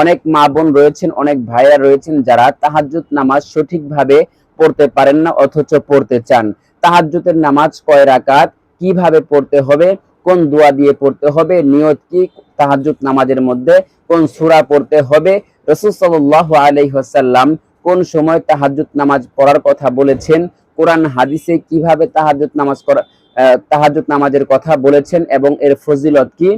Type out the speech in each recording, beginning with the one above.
অনেক মা বোন রয়েছেন অনেক ভাইয়া রয়েছেন যারা তাহাজ্জুদ নামাজ সঠিকভাবে পড়তে পারেন না অথচ পড়তে চান। তাহাজ্জুদের নামাজ কয় রাকাত? কীভাবে পড়তে হবে? কোন দোয়া দিয়ে পড়তে হবে? নিয়ত কি? তাহাজ্জুদ নামাজের মধ্যে কোন সূরা পড়তে হবে? রাসূল সাল্লাল্লাহু আলাইহি ওয়াসাল্লাম কোন সময় তাহাজ্জুদ নামাজ পড়ার কথা বলেছেন? কোরআন হাদিসে কীভাবে তাহাজ্জুদ নামাজ করা আহ, তাহাজ্জুদ নামাজের কথা বলেছেন এবং এর ফজিলত কি?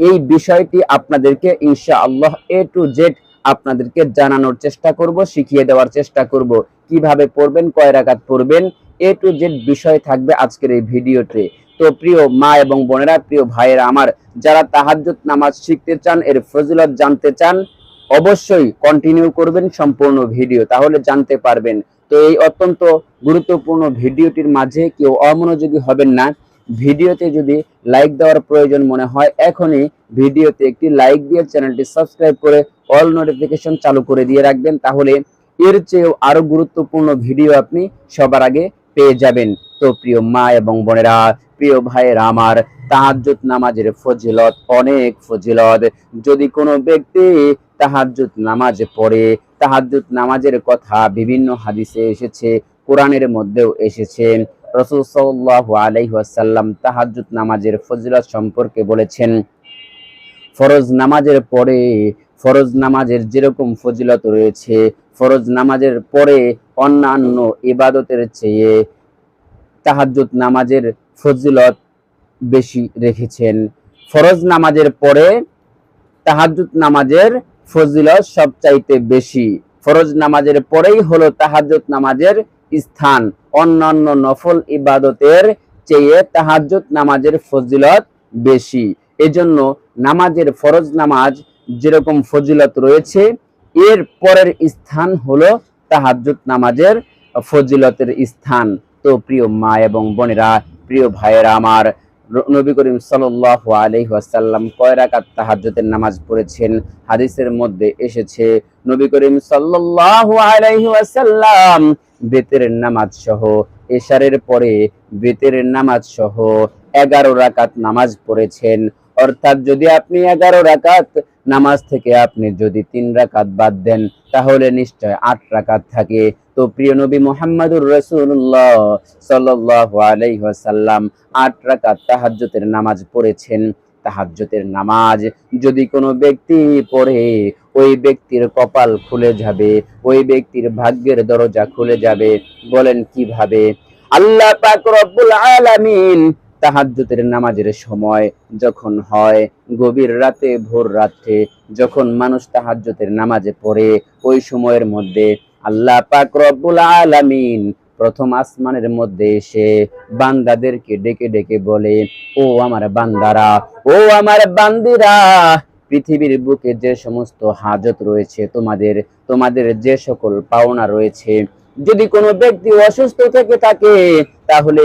এই বিষয়টি আপনাদেরকে ইনশাআল্লাহ এ টু জেড আপনাদেরকে জানানোর চেষ্টা করব, শিখিয়ে দেওয়ার চেষ্টা করব। কীভাবে পড়বেন, কয় রাকাত পড়বেন এ টু জেড বিষয় থাকবে আজকের এই ভিডিওতে। তো প্রিয় মা এবং বোনেরা, প্রিয় ভাইয়েরা আমার, যারা তাহাজ্জুদ নামাজ শিখতে চান, এর ফজিলত জানতে চান, অবশ্যই কন্টিনিউ করবেন সম্পূর্ণ ভিডিও, তাহলে জানতে পারবেন। তো এই অত্যন্ত গুরুত্বপূর্ণ ভিডিওটির মাঝে কেউ অমনোযোগী হবেন না। ভিডিওতে যদি লাইক দেওয়ার প্রয়োজন মনে হয়, এখনই ভিডিওতে একটি লাইক দিয়ে চ্যানেলটি সাবস্ক্রাইব করে অল নোটিফিকেশন চালু করে দিয়ে রাখবেন, তাহলে এর চেয়েও আরও গুরুত্বপূর্ণ ভিডিও আপনি সবার আগে পেয়ে যাবেন। তো প্রিয় মা এবং বোনেরা, প্রিয় ভাইয়েরা আমার, তাহাজ্জুদ নামাজের ফজিলত, অনেক ফজিলত। যদি কোনো ব্যক্তি তাহাজ্জুদ নামাজ পড়ে, তাহাজ্জুদ নামাজের কথা বিভিন্ন হাদিসে এসেছে, কোরআনের মধ্যেও এসেছে রসুল সাল্লাল্লাহু আলাইহি ওয়াসাল্লাম তাহাজ্জুদ নামাজের ফজিলত সম্পর্কে বলেছেন, ফরজ নামাজের পরে, ফরজ নামাজের যেরকম ফজিলত রয়েছে, ফরজ নামাজের পরে অন্যান্য ইবাদতের চেয়ে নামাজের ফজিলত বেশি রেখেছেন। ফরজ নামাজের পরে তাহাজ্জুদ নামাজের ফজিলত সবচাইতে বেশি। ফরজ নামাজের পরেই হলো তাহাজ্জুদ নামাজের স্থান, অন্যান্য নফল ইবাদতের চেয়ে তাহাজ্জুদ নামাজের ফজিলত বেশি। এজন্য নামাজের ফরজ নামাজ যেরকম ফজিলত রয়েছে, এর পরের স্থান হলো তাহাজ্জুদ নামাজের ফজিলতের স্থান। তো প্রিয় মা এবং বোনেরা, প্রিয় ভাইয়েরা আমার নবী করিম সাল্লাহ আলি ওয়াসাল্লাম কয় রাকাত তাহাজ্জুদের নামাজ পড়েছেন? হাদিসের মধ্যে এসেছে, নবী করিম সাল্লাহ আলাইহি ওয়াসাল্লাম বেতের নামাজ সহ, এশারের পরে বেতের নামাজ সহ এগারো রাকাত নামাজ পড়েছেন। অর্থাৎ যদি আপনি এগারো রাকাত নামাজ থেকে আপনি যদি তিন রাকাত বাদ দেন, তাহলে নিশ্চয় আট রাকাত থাকে। তো প্রিয় নবী মোহাম্মদুর রসুল্লাহ সাল্লাল্লাহু আলাইহি আট রাকাত তাহাজ্জুদের নামাজ পড়েছেন। তাহাজ্জুদের নামাজ যদি কোনো ব্যক্তি পড়ে, ওই ব্যক্তির কপাল খুলে যাবে, ওই ব্যক্তির ভাগ্যের দরজা খুলে যাবে। বলেন কীভাবে? আল্লাহ পাক রব্বুল আলামিন তাহাজ্জুদের নামাজের সময় যখন হয়, গভীর রাতে, ভোর রাত্রে যখন মানুষ তাহাজ্জুদের নামাজে পড়ে, ওই সময়ের মধ্যে আল্লাহ পাক রব্বুল আলামিন প্রথম আসমানের মধ্যে এসে বান্দাদেরকে ডেকে ডেকে বলে, ও আমার বান্দারা, ও আমার বান্দিরা, পৃথিবীর বুকে যে সমস্ত হাজত রয়েছে, তোমাদের তোমাদের যে সকল পাওনা রয়েছে, যদি কোনো ব্যক্তি অসুস্থ থেকে থাকে, তাহলে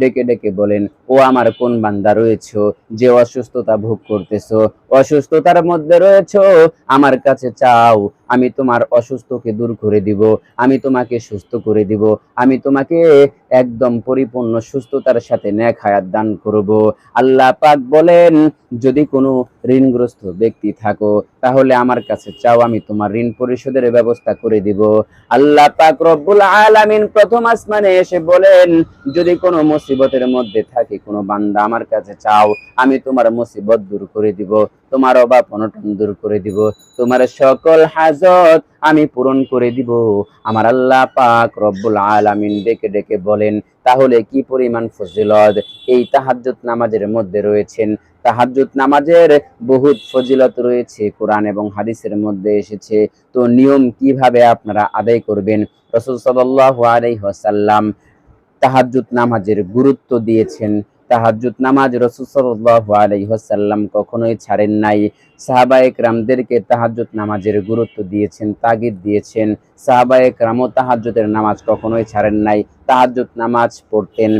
ডেকে ডেকে বলেন, ও আমার কোন বান্দা রয়েছে? যে অসুস্থতা ভোগ করতেছো, অসুস্থতার মধ্যে রয়েছো? আমার কাছে চাও, আমি তোমার অসুস্থকে দূর করে দিব, আমি তোমাকে সুস্থ করে দিব, আমি তোমাকে একদম পরিপূর্ণ সুস্থতার সাথে ন্যাক হায়াত দান করব। আল্লাহ পাক বলেন, যদি কোনো ঋণগ্রস্ত ব্যক্তি থাকো, তাহলে আমার কাছে চাও, আমি তোমার ঋণ পরিশোধের ব্যবস্থা করে দিব। আল্লাহ পাক রব্বুল আলামিন প্রথম আসমানে এসে বলেন, যদি কোনো মুসিবতের মধ্যে থাকে, কোনো বান্দা আমার কাছে চাও, আমি তোমার মুসিবত দূর করে দিব, তোমার অভাব অনটন দূর করে দিব, তোমার সকল হাজত আমি পূরণ করে দিব। আমার আল্লাহ পাক রব্বুল আলামিন ডেকে ডেকে বলেন, তাহলে কি পরিমাণ ফজিলত? এই তাহাজ্জুদ নামাজের মধ্যে রয়েছেন। তাহাজ্জুদ নামাজের বহুত ফজিলত রয়েছে, কোরআন এবং হাদিসের মধ্যে এসেছে। তো নিয়ম কীভাবে আপনারা আদায় করবেন? রসুল সাল্লাল্লাহু আলাইহি ওয়াসাল্লাম তাহাজ্জুদ নামাজের গুরুত্ব দিয়েছেন। তাহাজ্জুদ নামাজ আলাইহি ওয়াসাল্লাম কখনোই ছাড়েন নাই। সাহাবায়ে কেরামদেরকে তাহাজ্জুদ নামাজের গুরুত্ব দিয়েছেন, তাগিদ দিয়েছেন। সাহাবায়ে কেরামও তাহাজ্জুদের নামাজ কখনোই ছাড়েন নাই। তাহাজ্জুদ নামাজ পড়তেন।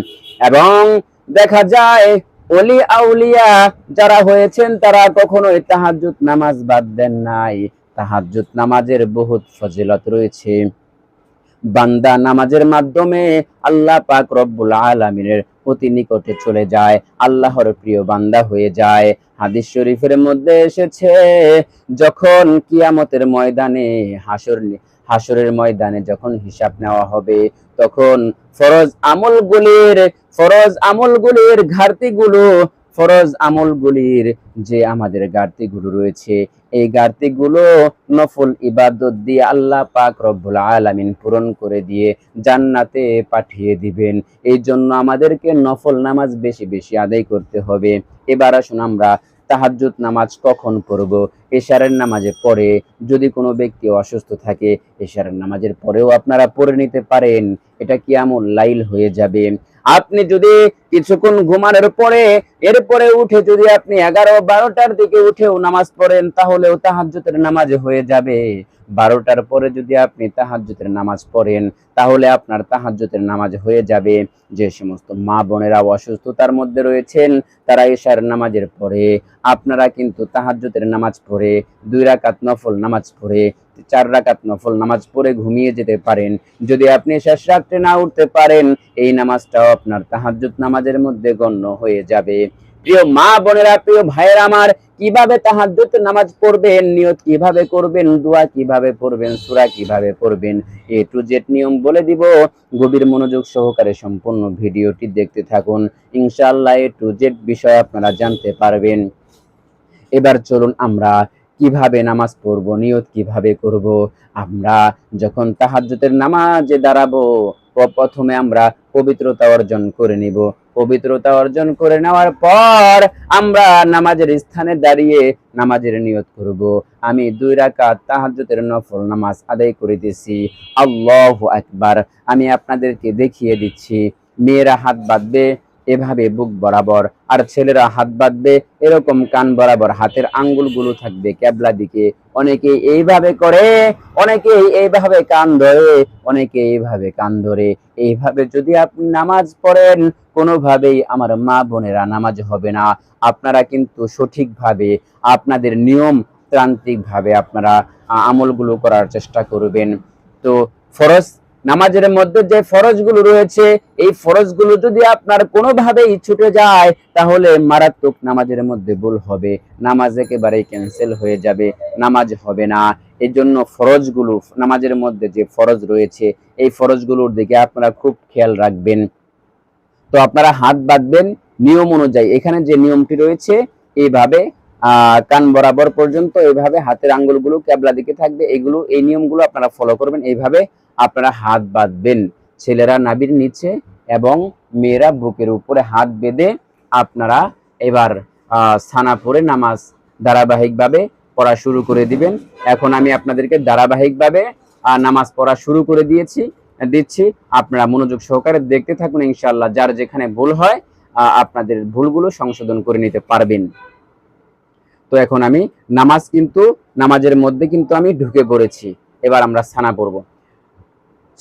এবং দেখা যায়, অলি আউলিয়া যারা হয়েছেন, তারা কখনোই তাহাজ্জুদ নামাজ বাদ দেন নাই। তাহাজ্জুদ নামাজের বহুত ফজিলত রয়েছে। বান্দা নামাজের মাধ্যমে আল্লাহ পাক রব্বুল আলামিনের অতি নিকটে চলে যায়, আল্লাহর প্রিয় বান্দা হয়ে যায়। হাদিস শরীফের মধ্যে এসেছে, যখন কিয়ামতের ময়দানে, হাসর হাসরের ময়দানে যখন হিসাব নেওয়া হবে, তখন ফরজ আমলগুলির ফরজ আমলগুলির ঘাটতিগুলো, ফরজ আমলগুলির যে আমাদের ঘাটতিগুলো রয়েছে এই ঘাটতিগুলো নফল ইবাদত দিয়ে আল্লাহ পাক রব্বুল আলামিন পূরণ করে দিয়ে জান্নাতে পাঠিয়ে দিবেন। এই জন্য আমাদেরকে নফল নামাজ বেশি বেশি আদায় করতে হবে। এবার আসুন আমরা তাহাজ্জুদ নামাজ কখন পড়ব? এশারের নামাজে পরে যদি কোনো ব্যক্তি অসুস্থ থাকে, এশারের নামাজের পরেও আপনারা পড়ে নিতে পারেন। এটা কি আমল লাইল হয়ে যাবে। আপনি যদি কিছুক্ষণ ঘুমানোর পরে এরপরে উঠে যদি আপনি এগারো, বারোটার দিকে উঠেও নামাজ পড়েন, তাহলেও তাহাজ্জুদের নামাজ হয়ে যাবে। বারোটার পরে যদি আপনি তাহাজ্জুদের নামাজ পড়েন, তাহলে আপনার তাহাজ্জুদের নামাজ হয়ে যাবে। যে সমস্ত মা বোনেরা অসুস্থতার মধ্যে রয়েছেন, তারা এশার নামাজের পরে আপনারা কিন্তু তাহাজ্জুদের নামাজ পড়ে, দুই রাকাত নফল নামাজ পড়ে, চার রাকাত নফল নামাজ পড়ে ঘুমিয়ে যেতে পারেন। যদি আপনি শেষ রাত্রে না উঠতে পারেন, এই নামাজটাও আপনার তাহাজ্জুদ নামাজের মধ্যে গণ্য হয়ে যাবে। প্রিয় মা বোনেরা, প্রিয় ভাইয়ের আমার, কীভাবে তাহাজ্জুদ নামাজ পড়বেন, নিয়ত কীভাবে করবেন, দোয়া কীভাবে পড়বেন, সূরা কীভাবে পড়বেন, এ টু জেড নিয়ম বলে দিব। গভীর মনোযোগ সহকারে সম্পূর্ণ ভিডিওটি দেখতে থাকুন। ইনশাআল্লাহ এ টু জেড বিষয় আপনারা জানতে পারবেন। এবার চলুন আমরা কীভাবে নামাজ পড়ব, নিয়ত কীভাবে করব। আমরা যখন তাহাজ্জুদের নামাজে দাঁড়াবো প্রথমে আমরা পবিত্রতা অর্জন করে নিব। পবিত্রতা অর্জন করে নেওয়ার পর আমরা নামাজের স্থানে দাঁড়িয়ে নামাজের নিয়ত করব। আমি দুই রাকাত তাহাজ্জুদের নফল নামাজ আদায় করিতেছি আল্লাহ আকবার। আমি আপনাদেরকে দেখিয়ে দিচ্ছি। মেয়েরা হাত বাঁধবে এভাবে বুক বরাবর, আর ছেলেরা হাত বাঁধবে, এরকম কান বরাবর হাতের আঙ্গুলগুলো থাকবে ক্যাবলা দিকে। অনেকে এইভাবে করে, অনেকে এইভাবে কান ধরে, অনেকে এইভাবে কান ধরে। এইভাবে যদি আপনি নামাজ পড়েন, কোনোভাবেই আমার মা বোনেরা নামাজ হবে না। আপনারা কিন্তু সঠিকভাবে আপনাদের নিয়ম তান্ত্রিকভাবে আপনারা আমলগুলো করার চেষ্টা করবেন। তো ফরজ নামাজের মধ্যে যে ফরজগুলো রয়েছে, এই ফরজগুলো যদি আপনার কোনোভাবেই ছুটে যায়, তাহলে মারাত্মক নামাজের মধ্যে ভুল হবে। নামাজ একেবারেই ক্যান্সেল হয়ে যাবে। নামাজ হবে না। এই জন্য ফরজগুলো, নামাজের মধ্যে যে ফরজ রয়েছে, এই ফরজগুলোর দিকে আপনারা খুব খেয়াল রাখবেন। তো আপনারা হাত বাঁধবেন নিয়ম অনুযায়ী। এখানে যে নিয়মটি রয়েছে এইভাবে কান বরাবর পর্যন্ত এইভাবে হাতের আঙ্গুলগুলো ক্যাবলা দিকে থাকবে। এগুলো, এই নিয়মগুলো আপনারা ফলো করবেন। এইভাবে আপনারা হাত বাঁধবেন। ছেলেরা নাবির নিচে এবং মেয়েরা বুকের উপরে হাত বেঁধে আপনারা এবার সানা পড়ে নামাজ ধারাবাহিকভাবে পড়া শুরু করে দিবেন। এখন আমি আপনাদেরকে ধারাবাহিকভাবে নামাজ পড়া শুরু করে দিয়েছি, দিচ্ছি। আপনারা মনোযোগ সহকারে দেখতে থাকুন ইনশাল্লাহ যার যেখানে ভুল হয় আপনাদের ভুলগুলো সংশোধন করে নিতে পারবেন। তো এখন আমি নামাজ কিন্তু, নামাজের মধ্যে কিন্তু আমি ঢুকে পড়েছি। এবার আমরা সানা পড়ব।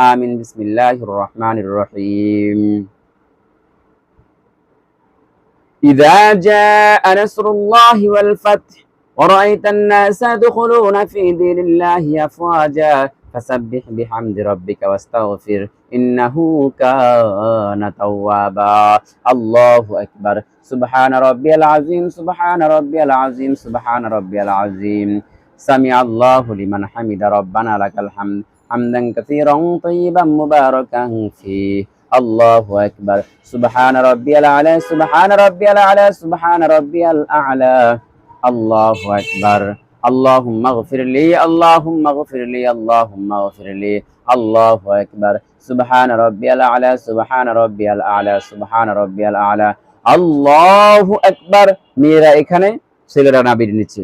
آمين. بسم الله الرحمن الرحيم. إذا جاء نصر الله والفتح ورأيت الناس يدخلون في دين الله أفواجا فسبح بحمد ربك واستغفر إنه كان توابا. الله أكبر. سبحان ربي العظيم سبحان ربي العظيم سبحان ربي العظيم. سمع الله لمن حمد ربنا لك الحمد. حمدا كثيرا طيبا مباركا فيه الله أكبر سبحان ربي الأعلى سبحان ربي الأعلى سبحان ربي الأعلى الله أكبر اللهم اغفر لي اللهم اغفر لي اللهم اغفر لي الله أكبر سبحان ربي الأعلى سبحان ربي الأعلى سبحان ربي الأعلى الله أكبر মেয়েরা এখানে ছেলেরা নাবির নিচ্ছে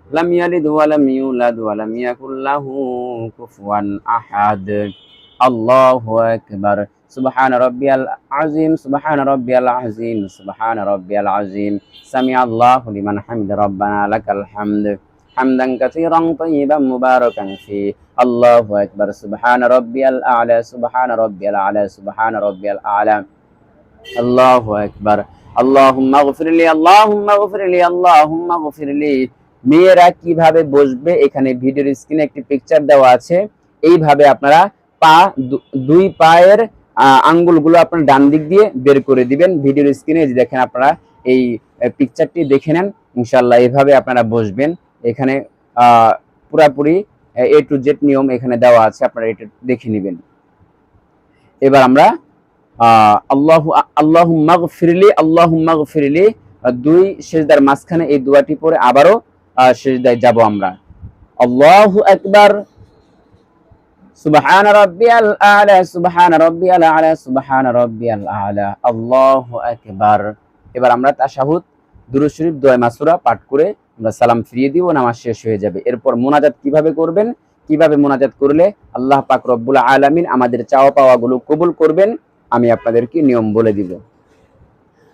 لم يلد ولم يولد ولم يكن له كفوا أحد. الله أكبر. سبحان ربي العظيم سبحان ربي العظيم سبحان ربي العظيم. سمع الله لمن حمد. ربنا لك الحمد. حمدا كثيرا طيبا مباركا فيه. الله أكبر. سبحان ربي الأعلى سبحان ربي الأعلى سبحان ربي الأعلى. الله أكبر. اللهم اغفر لي اللهم اغفر لي اللهم اغفر لي. মেয়েরা কীভাবে বসবে? এখানে ভিডিওর স্ক্রিনে একটি পিকচার দেওয়া আছে। এইভাবে আপনারা পা দুই পায়ের আঙ্গুলগুলো আপনার ডান দিক দিয়ে বের করে দিবেন। ভিডিওর স্ক্রিনে দেখেন আপনারা এই পিকচারটি দেখে নেন ইনশাল্লাহ এইভাবে আপনারা বসবেন। এখানে পুরাপুরি এ টু জেড নিয়ম এখানে দেওয়া আছে আপনারা এটা দেখে নেবেন। এবার আমরা আল্লাহ আল্লাহু মাগফিরলি আল্লাহু মাগফিরলি আহ, দুই সেজদার মাঝখানে এই দোয়াটি পরে আবারও সেজদায় যাব আমরা। আল্লাহু আকবার। সুবহান রাব্বিয়াল আলা, সুবহান রাব্বিয়াল আলা, সুবহান রাব্বিয়াল আলা। আল্লাহু আকবার। এবার আমরা তাশাহুদ, দুরূদ শরীফ, দোয়া মাসুরা পাঠ করে আমরা সালাম ফিরিয়ে দিব, নামাজ শেষ হয়ে যাবে। এরপর মোনাজাত কীভাবে করবেন? কীভাবে মোনাজাত করলে আল্লাহ পাক রব্বুল আলামিন আমাদের চাওয়া পাওয়াগুলো কবুল করবেন? আমি আপনাদেরকে নিয়ম বলে দিব।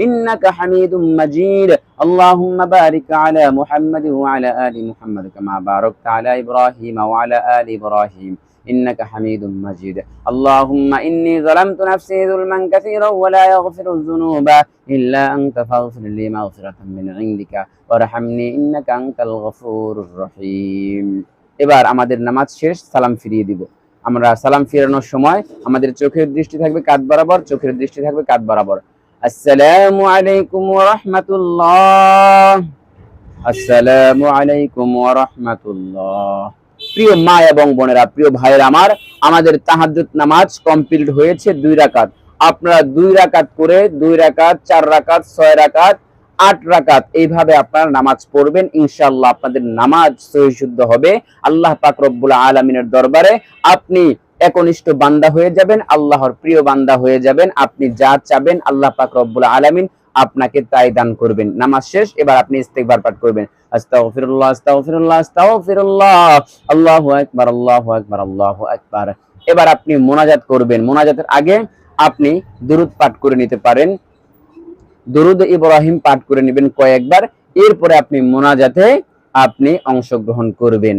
إنك حميد مجيد اللهم بارك على محمد وعلى آل محمد كما باركت على إبراهيم وعلى آل إبراهيم إنك حميد مجيد اللهم إني ظلمت نفسي ظلما كثيرا ولا يغفر الذنوب إلا أنت فاغفر لي مغفرة من عندك وارحمني إنك أنت الغفور الرحيم এবার আমাদের নামাজ শেষ সালাম ফিরিয়ে দিব আমরা সালাম ফিরানোর সময় আমাদের চোখের দৃষ্টি থাকবে কাত বরাবর চোখের দৃষ্টি থাকবে কাত বরাবর আসসালামু আলাইকুম ওয়া রাহমাতুল্লাহ। আসসালামু আলাইকুম ওয়া রাহমাতুল্লাহ। প্রিয় মা এবং বোনেরা, প্রিয় ভাইয়ের আমার, আমাদের তাহাজ্জুদ নামাজ কমপ্লিট হয়েছে দুই রাকাত। আপনারা দুই রাকাত করে, দুই রাকাত, চার রাকাত, ছয় রাকাত, আট রাকাত এইভাবে আপনারা নামাজ পড়বেন। ইনশাআল্লাহ আপনাদের নামাজ সহিশুদ্ধ হবে। আল্লাহ পাক রব্বুল আলমিনের দরবারে আপনি একনিষ্ঠ বান্দা হয়ে যাবেন, আল্লাহর প্রিয় বান্দা হয়ে যাবেন, আপনি যা চাবেন আল্লাহ পাক রব্বুল আলামিন আপনাকে তাই দান করবেন। নামাজ শেষ, এবার আপনি ইস্তেগফার পাঠ করবেন। আস্তাগফিরুল্লাহ আস্তাগফিরুল্লাহ আস্তাগফিরুল্লাহ, আল্লাহু আকবার আল্লাহু আকবার আল্লাহু আকবার। এবার আপনি মোনাজাত করবেন। মোনাজাতের আগে আপনি দুরুদ পাঠ করে নিতে পারেন। দুরুদ ইব্রাহিম পাঠ করে নেবেন কয়েকবার। এরপরে আপনি মোনাজাতে আপনি অংশগ্রহণ করবেন।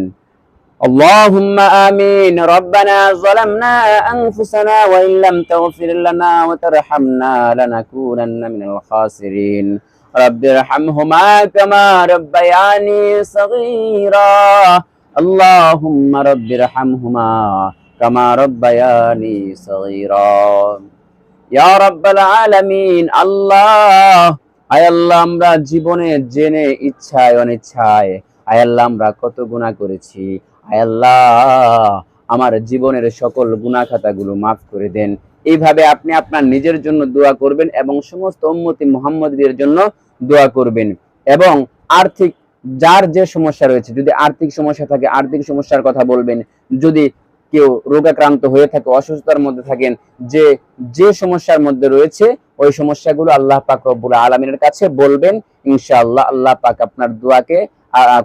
اللهم آمين ربنا ظلمنا أنفسنا وإن لم تغفر لنا وترحمنا لنكونن من الخاسرين رب ارحمهما كما ربياني صغيرا اللهم رب ارحمهما كما ربياني صغيرا ইয়া রাব্বাল আলামিন আল্লাহ আয় আল্লাহ আমরা জীবনে জেনে ইচ্ছায় অনিচ্ছায় আয় আল্লাহ আমরা কত গুনাহ করেছি আয় আল্লাহ, আমার জীবনের সকল গুনাহ খাতাগুলো মাফ করে দেন। এইভাবে আপনি আপনার নিজের জন্য দোয়া করবেন এবং সমস্ত উম্মতি মুহাম্মদীদের জন্য দোয়া করবেন। এবং আর্থিক, যার যে সমস্যা রয়েছে, যদি আর্থিক সমস্যা থাকে, আর্থিক সমস্যার কথা বলবেন। যদি কেউ রোগাক্রান্ত হয়ে থাকে, অসুস্থতার মধ্যে থাকেন, যে যে সমস্যার মধ্যে রয়েছে, ওই সমস্যাগুলো আল্লাহ পাক রব্বুল আলমিনের কাছে বলবেন। ইনশাআল্লাহ আল্লাহ পাক আপনার দোয়াকে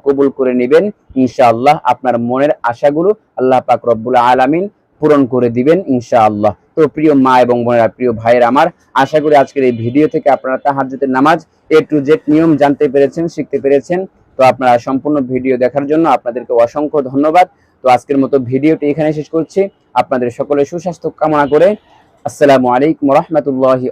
কবুল করে নেবেন, ইনশাআল্লাহ আপনার মনের আশাগুলো আল্লাহ পাক রব্বুল আলামিন পূরণ করে দিবেন, ইনশাআল্লাহ। তো প্রিয় মা এবং বোনেরা, প্রিয় ভাইয়ের আমার, আশা করি আজকের এই ভিডিও থেকে আপনারা তাহাজ্জুদের নামাজ এ টু জেড নিয়ম জানতে পেরেছেন, শিখতে পেরেছেন। তো আপনারা সম্পূর্ণ ভিডিও দেখার জন্য আপনাদেরকে অসংখ্য ধন্যবাদ। তো আজকের মতো ভিডিওটি এখানে শেষ করছি। আপনাদের সকলের সুস্বাস্থ্য কামনা করে আসসালামু আলাইকুম রহমতুল্লাহি